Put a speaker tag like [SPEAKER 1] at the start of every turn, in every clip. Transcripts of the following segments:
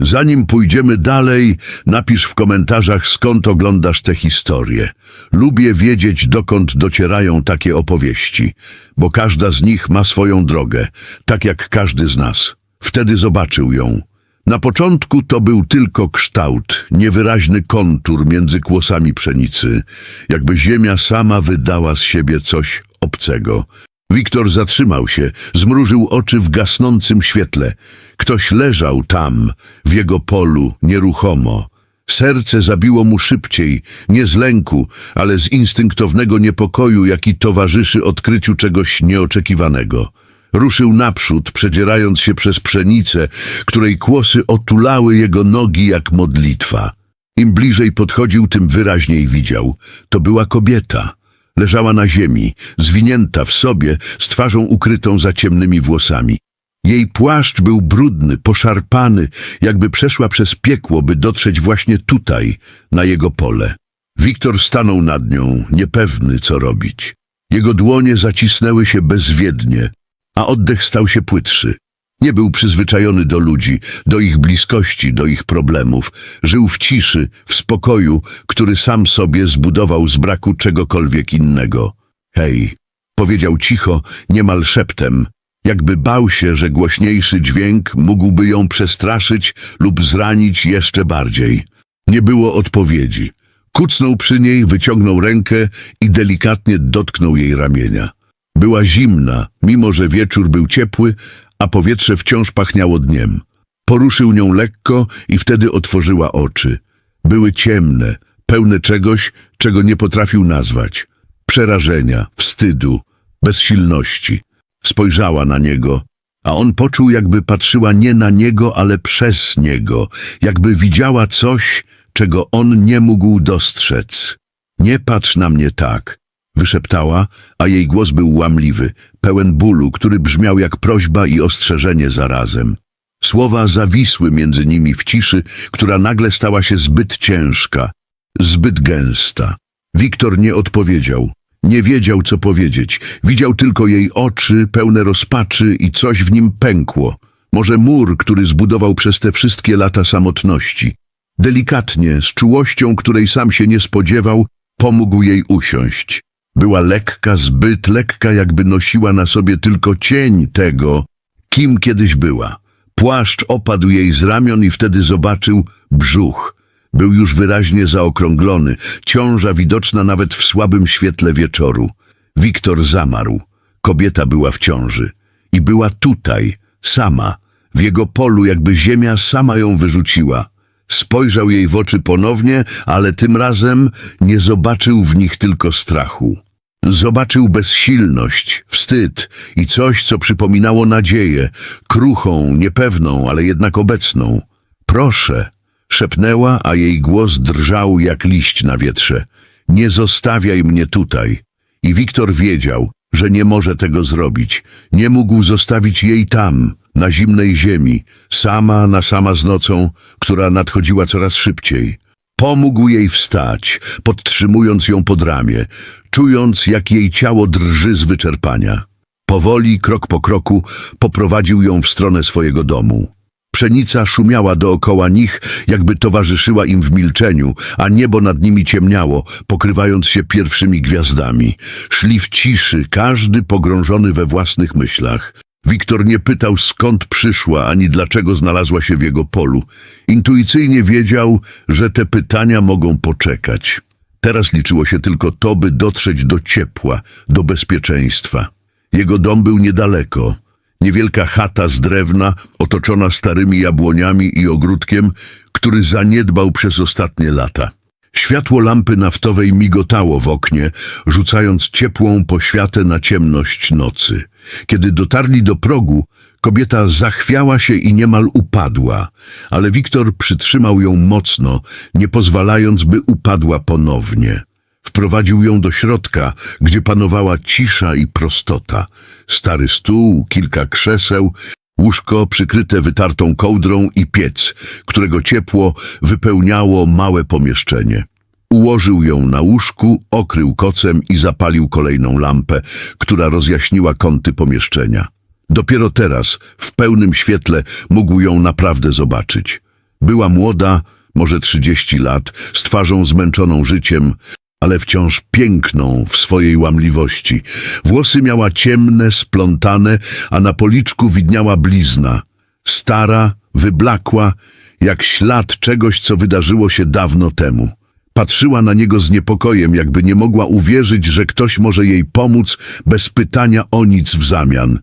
[SPEAKER 1] Zanim pójdziemy dalej, napisz w komentarzach skąd oglądasz tę historię. Lubię wiedzieć, dokąd docierają takie opowieści, bo każda z nich ma swoją drogę, tak jak każdy z nas. Wtedy zobaczył ją. Na początku to był tylko kształt, niewyraźny kontur między kłosami pszenicy, jakby ziemia sama wydała z siebie coś obcego. Wiktor zatrzymał się, zmrużył oczy w gasnącym świetle. Ktoś leżał tam, w jego polu, nieruchomo. Serce zabiło mu szybciej, nie z lęku, ale z instynktownego niepokoju, jaki towarzyszy odkryciu czegoś nieoczekiwanego. Ruszył naprzód, przedzierając się przez pszenicę, której kłosy otulały jego nogi jak modlitwa. Im bliżej podchodził, tym wyraźniej widział. To była kobieta. Leżała na ziemi, zwinięta w sobie, z twarzą ukrytą za ciemnymi włosami. Jej płaszcz był brudny, poszarpany, jakby przeszła przez piekło, by dotrzeć właśnie tutaj, na jego pole. Wiktor stanął nad nią, niepewny, co robić. Jego dłonie zacisnęły się bezwiednie, a oddech stał się płytszy. Nie był przyzwyczajony do ludzi, do ich bliskości, do ich problemów. Żył w ciszy, w spokoju, który sam sobie zbudował z braku czegokolwiek innego. Hej, powiedział cicho, niemal szeptem, jakby bał się, że głośniejszy dźwięk mógłby ją przestraszyć lub zranić jeszcze bardziej. Nie było odpowiedzi. Kucnął przy niej, wyciągnął rękę i delikatnie dotknął jej ramienia. Była zimna, mimo że wieczór był ciepły, a powietrze wciąż pachniało dniem. Poruszył nią lekko i wtedy otworzyła oczy. Były ciemne, pełne czegoś, czego nie potrafił nazwać. Przerażenia, wstydu, bezsilności. Spojrzała na niego, a on poczuł, jakby patrzyła nie na niego, ale przez niego, jakby widziała coś, czego on nie mógł dostrzec. Nie patrz na mnie tak, wyszeptała, a jej głos był łamliwy, pełen bólu, który brzmiał jak prośba i ostrzeżenie zarazem. Słowa zawisły między nimi w ciszy, która nagle stała się zbyt ciężka, zbyt gęsta. Wiktor nie odpowiedział. Nie wiedział, co powiedzieć. Widział tylko jej oczy, pełne rozpaczy i coś w nim pękło. Może mur, który zbudował przez te wszystkie lata samotności. Delikatnie, z czułością, której sam się nie spodziewał, pomógł jej usiąść. Była lekka, zbyt lekka, jakby nosiła na sobie tylko cień tego, kim kiedyś była. Płaszcz opadł jej z ramion i wtedy zobaczył brzuch. Był już wyraźnie zaokrąglony, ciąża widoczna nawet w słabym świetle wieczoru. Wiktor zamarł. Kobieta była w ciąży. I była tutaj, sama, w jego polu, jakby ziemia sama ją wyrzuciła. Spojrzał jej w oczy ponownie, ale tym razem nie zobaczył w nich tylko strachu. Zobaczył bezsilność, wstyd i coś, co przypominało nadzieję, kruchą, niepewną, ale jednak obecną. Proszę, szepnęła, a jej głos drżał jak liść na wietrze. Nie zostawiaj mnie tutaj. I Wiktor wiedział, że nie może tego zrobić. Nie mógł zostawić jej tam, na zimnej ziemi, sama na sama z nocą, która nadchodziła coraz szybciej. Pomógł jej wstać, podtrzymując ją pod ramię, czując, jak jej ciało drży z wyczerpania. Powoli, krok po kroku, poprowadził ją w stronę swojego domu. Pszenica szumiała dookoła nich, jakby towarzyszyła im w milczeniu, a niebo nad nimi ciemniało, pokrywając się pierwszymi gwiazdami. Szli w ciszy, każdy pogrążony we własnych myślach. Wiktor nie pytał, skąd przyszła, ani dlaczego znalazła się w jego polu. Intuicyjnie wiedział, że te pytania mogą poczekać. Teraz liczyło się tylko to, by dotrzeć do ciepła, do bezpieczeństwa. Jego dom był niedaleko. Niewielka chata z drewna, otoczona starymi jabłoniami i ogródkiem, który zaniedbał przez ostatnie lata. Światło lampy naftowej migotało w oknie, rzucając ciepłą poświatę na ciemność nocy. Kiedy dotarli do progu, kobieta zachwiała się i niemal upadła, ale Wiktor przytrzymał ją mocno, nie pozwalając, by upadła ponownie. Wprowadził ją do środka, gdzie panowała cisza i prostota. Stary stół, kilka krzeseł, łóżko przykryte wytartą kołdrą i piec, którego ciepło wypełniało małe pomieszczenie. Ułożył ją na łóżku, okrył kocem i zapalił kolejną lampę, która rozjaśniła kąty pomieszczenia. Dopiero teraz, w pełnym świetle, mógł ją naprawdę zobaczyć. Była młoda, może trzydzieści lat, z twarzą zmęczoną życiem, ale wciąż piękną w swojej łamliwości. Włosy miała ciemne, splątane, a na policzku widniała blizna. Stara, wyblakła, jak ślad czegoś, co wydarzyło się dawno temu. Patrzyła na niego z niepokojem, jakby nie mogła uwierzyć, że ktoś może jej pomóc bez pytania o nic w zamian.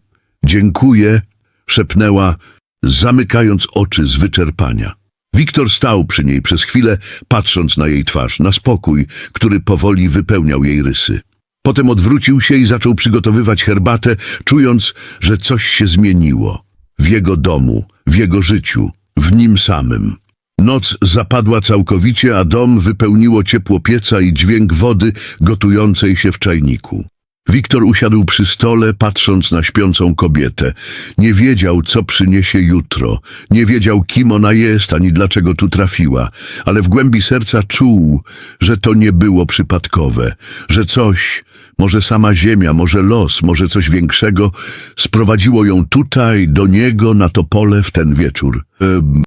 [SPEAKER 1] Dziękuję, szepnęła, zamykając oczy z wyczerpania. Wiktor stał przy niej przez chwilę, patrząc na jej twarz, na spokój, który powoli wypełniał jej rysy. Potem odwrócił się i zaczął przygotowywać herbatę, czując, że coś się zmieniło. W jego domu, w jego życiu, w nim samym. Noc zapadła całkowicie, a dom wypełniło ciepło pieca i dźwięk wody gotującej się w czajniku. Wiktor usiadł przy stole, patrząc na śpiącą kobietę. Nie wiedział, co przyniesie jutro. Nie wiedział, kim ona jest, ani dlaczego tu trafiła. Ale w głębi serca czuł, że to nie było przypadkowe. Że coś, może sama ziemia, może los, może coś większego, sprowadziło ją tutaj, do niego, na to pole w ten wieczór. Em,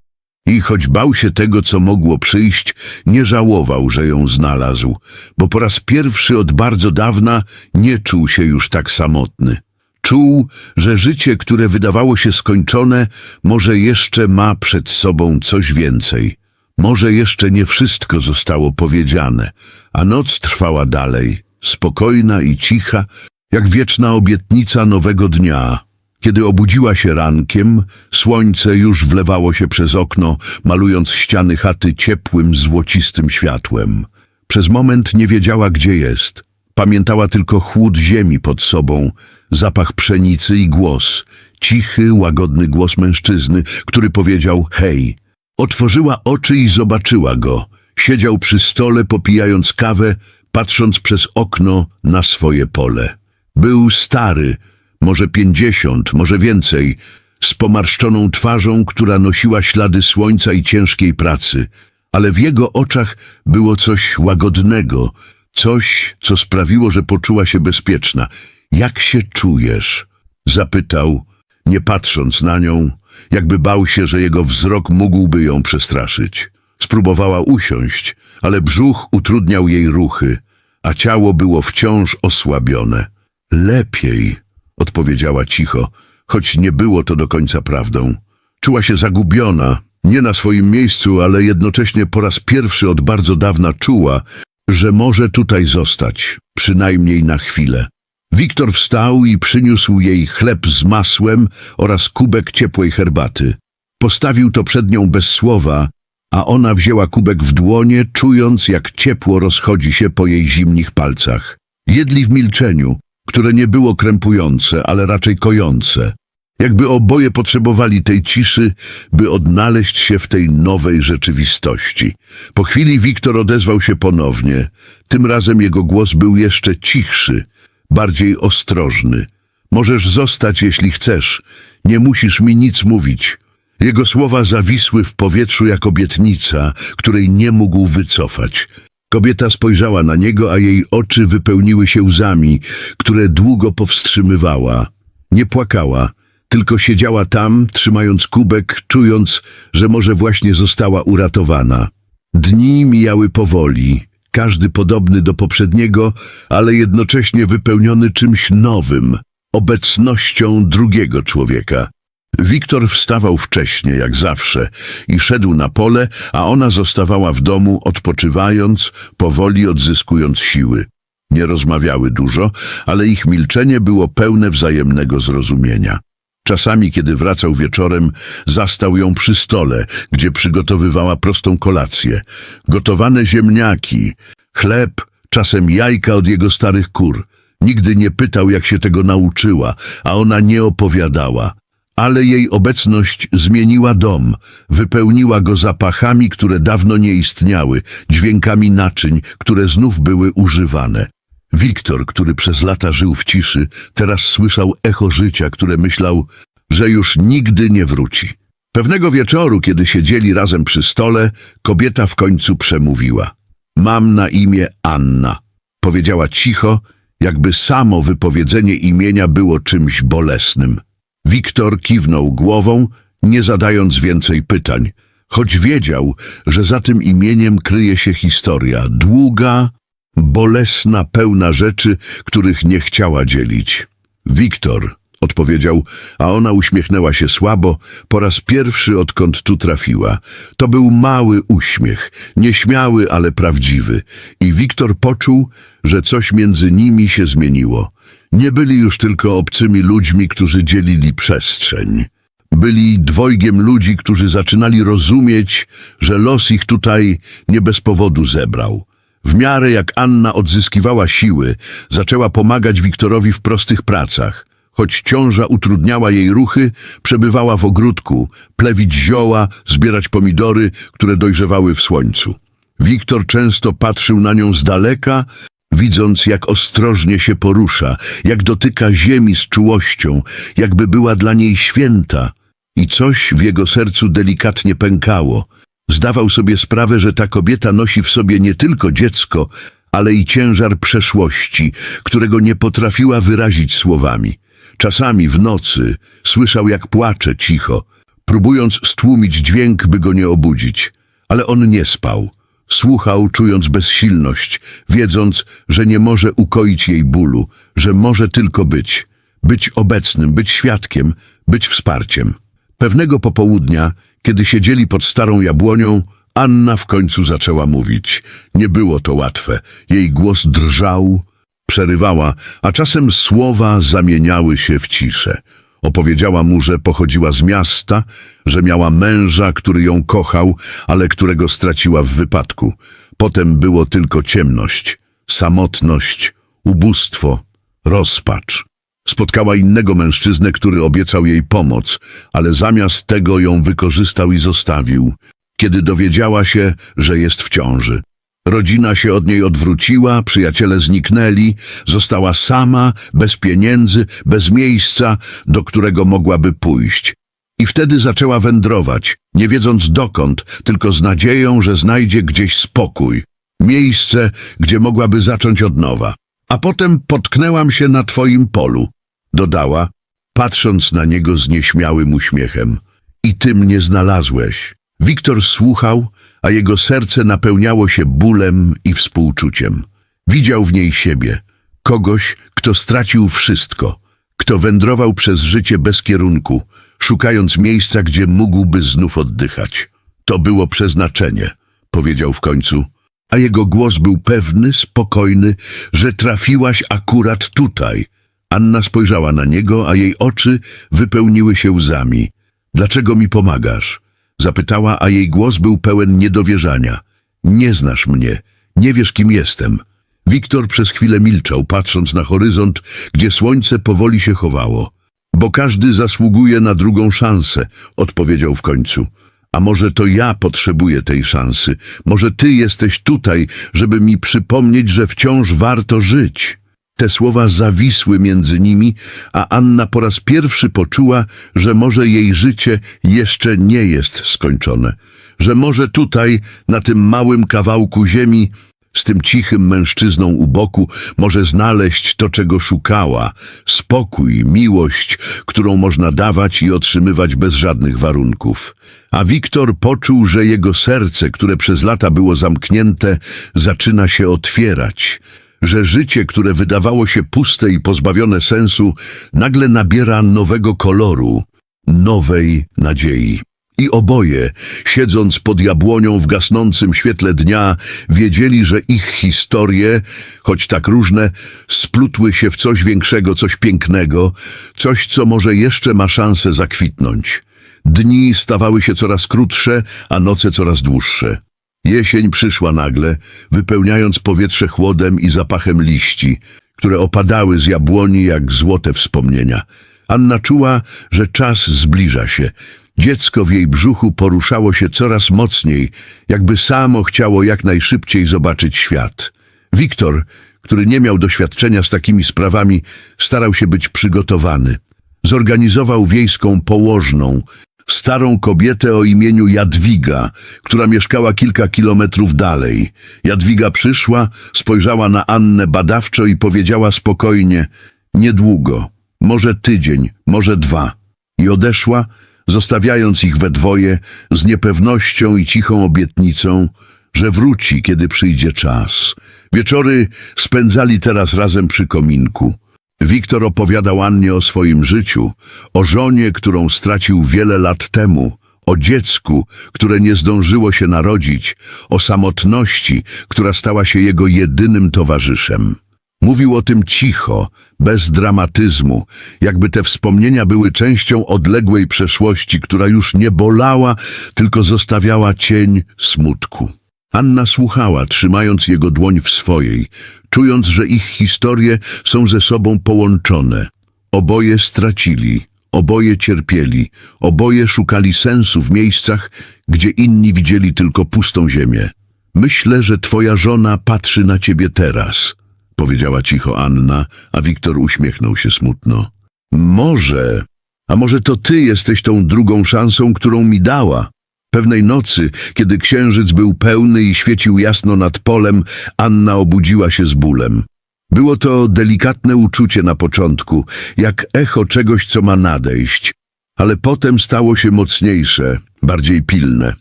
[SPEAKER 1] i choć bał się tego, co mogło przyjść, nie żałował, że ją znalazł, bo po raz pierwszy od bardzo dawna nie czuł się już tak samotny. Czuł, że życie, które wydawało się skończone, może jeszcze ma przed sobą coś więcej. Może jeszcze nie wszystko zostało powiedziane, a noc trwała dalej, spokojna i cicha, jak wieczna obietnica nowego dnia. Kiedy obudziła się rankiem, słońce już wlewało się przez okno, malując ściany chaty ciepłym, złocistym światłem. Przez moment nie wiedziała, gdzie jest. Pamiętała tylko chłód ziemi pod sobą, zapach pszenicy i głos, cichy, łagodny głos mężczyzny, który powiedział hej. Otworzyła oczy i zobaczyła go. Siedział przy stole, popijając kawę, patrząc przez okno na swoje pole. Był stary, może pięćdziesiąt, może więcej, z pomarszczoną twarzą, która nosiła ślady słońca i ciężkiej pracy, ale w jego oczach było coś łagodnego, coś, co sprawiło, że poczuła się bezpieczna. Jak się czujesz? Zapytał, nie patrząc na nią, jakby bał się, że jego wzrok mógłby ją przestraszyć. Spróbowała usiąść, ale brzuch utrudniał jej ruchy, a ciało było wciąż osłabione. Lepiej, odpowiedziała cicho, choć nie było to do końca prawdą. Czuła się zagubiona, nie na swoim miejscu, ale jednocześnie po raz pierwszy od bardzo dawna czuła, że może tutaj zostać, przynajmniej na chwilę. Wiktor wstał i przyniósł jej chleb z masłem oraz kubek ciepłej herbaty. Postawił to przed nią bez słowa, a ona wzięła kubek w dłonie, czując jak ciepło rozchodzi się po jej zimnych palcach. Jedli w milczeniu, które nie było krępujące, ale raczej kojące. Jakby oboje potrzebowali tej ciszy, by odnaleźć się w tej nowej rzeczywistości. Po chwili Wiktor odezwał się ponownie. Tym razem jego głos był jeszcze cichszy, bardziej ostrożny. Możesz zostać, jeśli chcesz. Nie musisz mi nic mówić. Jego słowa zawisły w powietrzu jak obietnica, której nie mógł wycofać. Kobieta spojrzała na niego, a jej oczy wypełniły się łzami, które długo powstrzymywała. Nie płakała, tylko siedziała tam, trzymając kubek, czując, że może właśnie została uratowana. Dni mijały powoli, każdy podobny do poprzedniego, ale jednocześnie wypełniony czymś nowym, obecnością drugiego człowieka. Wiktor wstawał wcześnie, jak zawsze, i szedł na pole, a ona zostawała w domu, odpoczywając, powoli odzyskując siły. Nie rozmawiały dużo, ale ich milczenie było pełne wzajemnego zrozumienia. Czasami, kiedy wracał wieczorem, zastał ją przy stole, gdzie przygotowywała prostą kolację. Gotowane ziemniaki, chleb, czasem jajka od jego starych kur. Nigdy nie pytał, jak się tego nauczyła, a ona nie opowiadała. Ale jej obecność zmieniła dom, wypełniła go zapachami, które dawno nie istniały, dźwiękami naczyń, które znów były używane. Wiktor, który przez lata żył w ciszy, teraz słyszał echo życia, które myślał, że już nigdy nie wróci. Pewnego wieczoru, kiedy siedzieli razem przy stole, kobieta w końcu przemówiła. Mam na imię Anna. Powiedziała cicho, jakby samo wypowiedzenie imienia było czymś bolesnym. Wiktor kiwnął głową, nie zadając więcej pytań, choć wiedział, że za tym imieniem kryje się historia, długa, bolesna, pełna rzeczy, których nie chciała dzielić. Wiktor, odpowiedział, a ona uśmiechnęła się słabo, po raz pierwszy odkąd tu trafiła. To był mały uśmiech, nieśmiały, ale prawdziwy. I Wiktor poczuł, że coś między nimi się zmieniło. Nie byli już tylko obcymi ludźmi, którzy dzielili przestrzeń. Byli dwojgiem ludzi, którzy zaczynali rozumieć, że los ich tutaj nie bez powodu zebrał. W miarę jak Anna odzyskiwała siły, zaczęła pomagać Wiktorowi w prostych pracach. Choć ciąża utrudniała jej ruchy, przebywała w ogródku, plewić zioła, zbierać pomidory, które dojrzewały w słońcu. Wiktor często patrzył na nią z daleka, widząc jak ostrożnie się porusza, jak dotyka ziemi z czułością, jakby była dla niej święta. I coś w jego sercu delikatnie pękało. Zdawał sobie sprawę, że ta kobieta nosi w sobie nie tylko dziecko, ale i ciężar przeszłości, którego nie potrafiła wyrazić słowami. Czasami w nocy słyszał, jak płacze cicho, próbując stłumić dźwięk, by go nie obudzić. Ale on nie spał. Słuchał, czując bezsilność, wiedząc, że nie może ukoić jej bólu, że może tylko być. Być obecnym, być świadkiem, być wsparciem. Pewnego popołudnia, kiedy siedzieli pod starą jabłonią, Anna w końcu zaczęła mówić. Nie było to łatwe. Jej głos drżał, przerywała, a czasem słowa zamieniały się w ciszę. Opowiedziała mu, że pochodziła z miasta, że miała męża, który ją kochał, ale którego straciła w wypadku. Potem było tylko ciemność, samotność, ubóstwo, rozpacz. Spotkała innego mężczyznę, który obiecał jej pomoc, ale zamiast tego ją wykorzystał i zostawił, kiedy dowiedziała się, że jest w ciąży. Rodzina się od niej odwróciła, przyjaciele zniknęli, została sama, bez pieniędzy, bez miejsca, do którego mogłaby pójść. I wtedy zaczęła wędrować, nie wiedząc dokąd, tylko z nadzieją, że znajdzie gdzieś spokój. Miejsce, gdzie mogłaby zacząć od nowa. A potem potknęłam się na twoim polu, dodała, patrząc na niego z nieśmiałym uśmiechem. I ty mnie znalazłeś. Wiktor słuchał, a jego serce napełniało się bólem i współczuciem. Widział w niej siebie, kogoś, kto stracił wszystko, kto wędrował przez życie bez kierunku, szukając miejsca, gdzie mógłby znów oddychać. To było przeznaczenie, powiedział w końcu, a jego głos był pewny, spokojny, że trafiłaś akurat tutaj. Anna spojrzała na niego, a jej oczy wypełniły się łzami. Dlaczego mi pomagasz? Zapytała, a jej głos był pełen niedowierzania. Nie znasz mnie, nie wiesz, kim jestem. Wiktor przez chwilę milczał, patrząc na horyzont, gdzie słońce powoli się chowało. Bo każdy zasługuje na drugą szansę, odpowiedział w końcu. A może to ja potrzebuję tej szansy? Może ty jesteś tutaj, żeby mi przypomnieć, że wciąż warto żyć? Te słowa zawisły między nimi, a Anna po raz pierwszy poczuła, że może jej życie jeszcze nie jest skończone, że może tutaj, na tym małym kawałku ziemi, z tym cichym mężczyzną u boku, może znaleźć to, czego szukała, spokój, miłość, którą można dawać i otrzymywać bez żadnych warunków. A Wiktor poczuł, że jego serce, które przez lata było zamknięte, zaczyna się otwierać, że życie, które wydawało się puste i pozbawione sensu, nagle nabiera nowego koloru, nowej nadziei. I oboje, siedząc pod jabłonią w gasnącym świetle dnia, wiedzieli, że ich historie, choć tak różne, splutły się w coś większego, coś pięknego, coś, co może jeszcze ma szansę zakwitnąć. Dni stawały się coraz krótsze, a noce coraz dłuższe. Jesień przyszła nagle, wypełniając powietrze chłodem i zapachem liści, które opadały z jabłoni jak złote wspomnienia. Anna czuła, że czas zbliża się. Dziecko w jej brzuchu poruszało się coraz mocniej, jakby samo chciało jak najszybciej zobaczyć świat. Wiktor, który nie miał doświadczenia z takimi sprawami, starał się być przygotowany. Zorganizował wiejską położną, starą kobietę o imieniu Jadwiga, która mieszkała kilka kilometrów dalej. Jadwiga przyszła, spojrzała na Annę badawczo i powiedziała spokojnie, niedługo, może tydzień, może dwa. I odeszła, zostawiając ich we dwoje z niepewnością i cichą obietnicą, że wróci, kiedy przyjdzie czas. Wieczory spędzali teraz razem przy kominku. Wiktor opowiadał Annie o swoim życiu, o żonie, którą stracił wiele lat temu, o dziecku, które nie zdążyło się narodzić, o samotności, która stała się jego jedynym towarzyszem. Mówił o tym cicho, bez dramatyzmu, jakby te wspomnienia były częścią odległej przeszłości, która już nie bolała, tylko zostawiała cień smutku. Anna słuchała, trzymając jego dłoń w swojej, czując, że ich historie są ze sobą połączone. Oboje stracili, oboje cierpieli, oboje szukali sensu w miejscach, gdzie inni widzieli tylko pustą ziemię. Myślę, że twoja żona patrzy na ciebie teraz, powiedziała cicho Anna, a Wiktor uśmiechnął się smutno. Może, a może to ty jesteś tą drugą szansą, którą mi dała? Pewnej nocy, kiedy księżyc był pełny i świecił jasno nad polem, Anna obudziła się z bólem. Było to delikatne uczucie na początku, jak echo czegoś, co ma nadejść, ale potem stało się mocniejsze, bardziej pilne.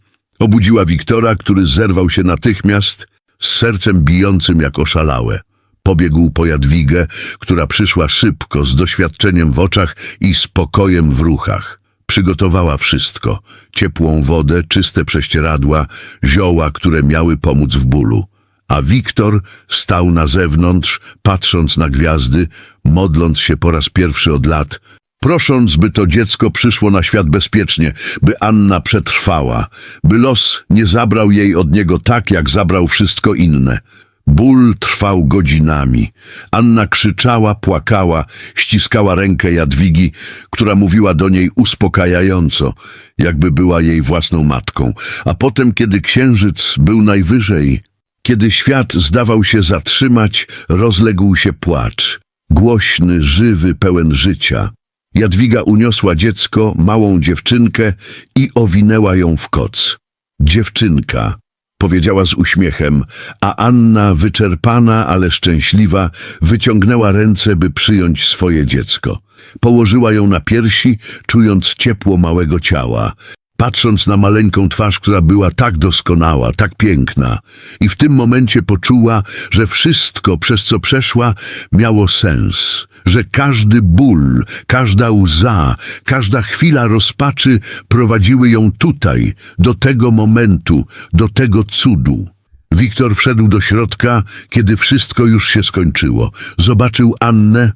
[SPEAKER 1] Obudziła Wiktora, który zerwał się natychmiast, z sercem bijącym jak oszalałe. Pobiegł po Jadwigę, która przyszła szybko, z doświadczeniem w oczach i spokojem w ruchach. Przygotowała wszystko. Ciepłą wodę, czyste prześcieradła, zioła, które miały pomóc w bólu. A Wiktor stał na zewnątrz, patrząc na gwiazdy, modląc się po raz pierwszy od lat, prosząc, by to dziecko przyszło na świat bezpiecznie, by Anna przetrwała, by los nie zabrał jej od niego tak, jak zabrał wszystko inne. Ból trwał godzinami. Anna krzyczała, płakała, ściskała rękę Jadwigi, która mówiła do niej uspokajająco, jakby była jej własną matką. A potem, kiedy księżyc był najwyżej, kiedy świat zdawał się zatrzymać, rozległ się płacz. Głośny, żywy, pełen życia. Jadwiga uniosła dziecko, małą dziewczynkę i owinęła ją w koc. Dziewczynka, powiedziała z uśmiechem, a Anna, wyczerpana, ale szczęśliwa, wyciągnęła ręce, by przyjąć swoje dziecko. Położyła ją na piersi, czując ciepło małego ciała, patrząc na maleńką twarz, która była tak doskonała, tak piękna. I w tym momencie poczuła, że wszystko, przez co przeszła, miało sens, że każdy ból, każda łza, każda chwila rozpaczy prowadziły ją tutaj, do tego momentu, do tego cudu. Wiktor wszedł do środka, kiedy wszystko już się skończyło. Zobaczył Annę,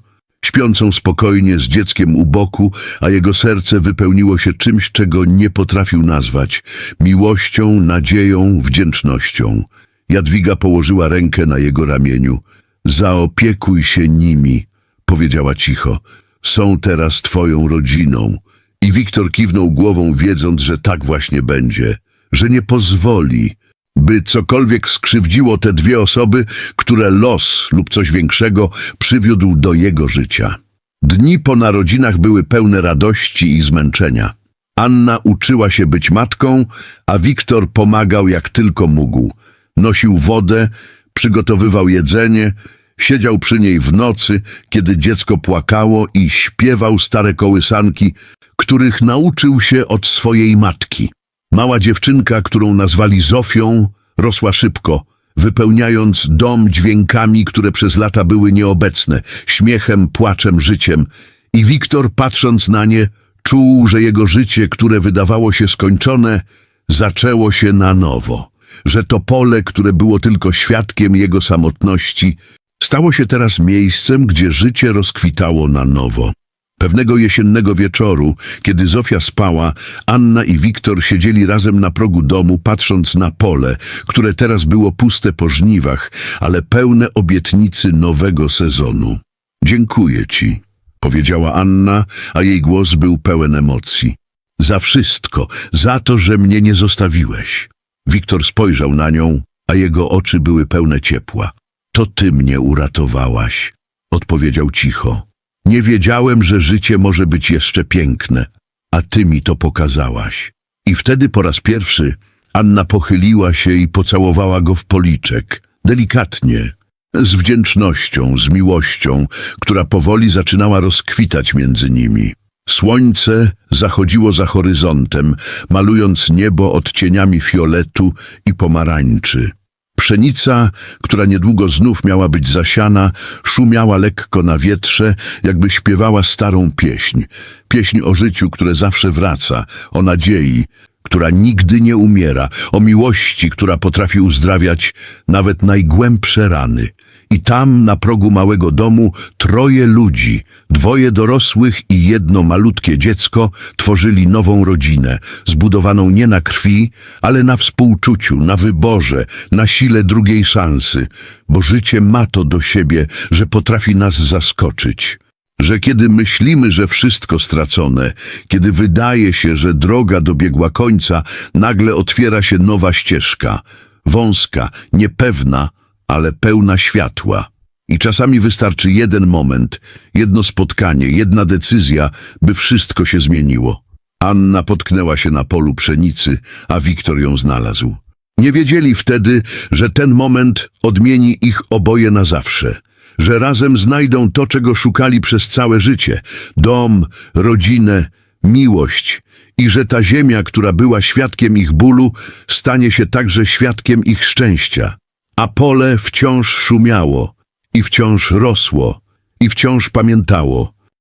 [SPEAKER 1] śpiącą spokojnie z dzieckiem u boku, a jego serce wypełniło się czymś, czego nie potrafił nazwać miłością, nadzieją, wdzięcznością. Jadwiga położyła rękę na jego ramieniu. Zaopiekuj się nimi, powiedziała cicho. Są teraz twoją rodziną. I Wiktor kiwnął głową, wiedząc, że tak właśnie będzie, że nie pozwoli, by cokolwiek skrzywdziło te dwie osoby, które los lub coś większego przywiódł do jego życia. Dni po narodzinach były pełne radości i zmęczenia. Anna uczyła się być matką, a Wiktor pomagał jak tylko mógł. Nosił wodę, przygotowywał jedzenie, siedział przy niej w nocy, kiedy dziecko płakało i śpiewał stare kołysanki, których nauczył się od swojej matki. Mała dziewczynka, którą nazwali Zofią, rosła szybko, wypełniając dom dźwiękami, które przez lata były nieobecne, śmiechem, płaczem, życiem. I Wiktor, patrząc na nie, czuł, że jego życie, które wydawało się skończone, zaczęło się na nowo. Że to pole, które było tylko świadkiem jego samotności, stało się teraz miejscem, gdzie życie rozkwitało na nowo. Pewnego jesiennego wieczoru, kiedy Zofia spała, Anna i Wiktor siedzieli razem na progu domu, patrząc na pole, które teraz było puste po żniwach, ale pełne obietnicy nowego sezonu. Dziękuję ci, powiedziała Anna, a jej głos był pełen emocji. Za wszystko, za to, że mnie nie zostawiłeś. Wiktor spojrzał na nią, a jego oczy były pełne ciepła. To ty mnie uratowałaś, odpowiedział cicho. Nie wiedziałem, że życie może być jeszcze piękne, a ty mi to pokazałaś. I wtedy po raz pierwszy Anna pochyliła się i pocałowała go w policzek, delikatnie, z wdzięcznością, z miłością, która powoli zaczynała rozkwitać między nimi. Słońce zachodziło za horyzontem, malując niebo odcieniami fioletu i pomarańczy. Pszenica, która niedługo znów miała być zasiana, szumiała lekko na wietrze, jakby śpiewała starą pieśń. Pieśń o życiu, które zawsze wraca, o nadziei, która nigdy nie umiera, o miłości, która potrafi uzdrawiać nawet najgłębsze rany. I tam, na progu małego domu, troje ludzi, dwoje dorosłych i jedno malutkie dziecko, tworzyli nową rodzinę, zbudowaną nie na krwi, ale na współczuciu, na wyborze, na sile drugiej szansy, bo życie ma to do siebie, że potrafi nas zaskoczyć. Że kiedy myślimy, że wszystko stracone, kiedy wydaje się, że droga dobiegła końca, nagle otwiera się nowa ścieżka, wąska, niepewna, ale pełna światła. I czasami wystarczy jeden moment, jedno spotkanie, jedna decyzja, by wszystko się zmieniło. Anna potknęła się na polu pszenicy, a Wiktor ją znalazł. Nie wiedzieli wtedy, że ten moment odmieni ich oboje na zawsze, że razem znajdą to, czego szukali przez całe życie dom, rodzinę, miłość i że ta ziemia, która była świadkiem ich bólu, stanie się także świadkiem ich szczęścia. A pole wciąż szumiało i wciąż rosło i wciąż pamiętało.